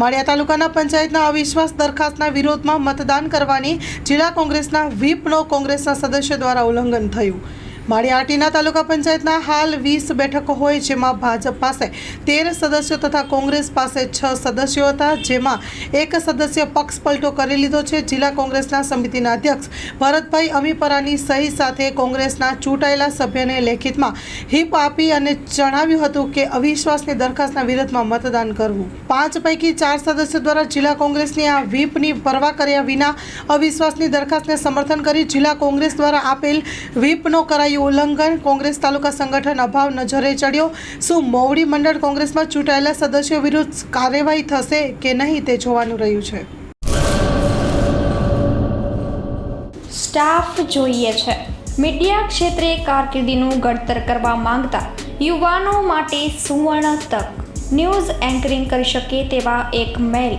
માળિયા તાલુકાના પંચાયતના અવિશ્વાસ દરખાસ્તના વિરોધમાં મતદાન કરવાની જિલ્લા કોંગ્રેસના વ્હીપનો કોંગ્રેસના સદસ્ય દ્વારા ઉલ્લંઘન થયું. માળિયા આટીના તાલુકા પંચાયતના હાલ વીસ બેઠકો હોય જેમાં ભાજપ પાસે તેર સદસ્યો તથા કોંગ્રેસ પાસે છ સદસ્યો હતા, જેમાં એક સદસ્ય પક્ષ પલટો કરી લીધો છે. જિલ્લા કોંગ્રેસના સમિતિના અધ્યક્ષ ભરતભાઈ અમીપરાની સહી સાથે કોંગ્રેસના ચૂંટાયેલા સભ્યને લેખિતમાં હિપ આપી અને જણાવ્યું હતું કે અવિશ્વાસની દરખાસ્તના વિરોધમાં મતદાન કરવું. પાંચ પૈકી ચાર સદસ્યો દ્વારા જિલ્લા કોંગ્રેસની આ વ્હીપની પરવા કર્યા વિના અવિશ્વાસની દરખાસ્તને સમર્થન કરી જિલ્લા કોંગ્રેસ દ્વારા આપેલ વ્હીપનો કરાયું ઉલ્લંઘન, કોંગ્રેસ તાલુકા સંગઠન અભાવ નજરે ચડ્યો. શું મોવડી મંડળ કોંગ્રેસમાં ચૂંટાયેલા સદસ્યો વિરુદ્ધ કાર્યવાહી થશે કે નહીં તે જોવાનું રહ્યું છે. સ્ટાફ જોઈએ છે. મીડિયા ક્ષેત્રે કારકિર્દીનું ઘડતર કરવા માંગતા યુવાનો માટે સુવર્ણ તક. ન્યૂઝ એન્કરિંગ કરી શકે તેવા એક મેલ.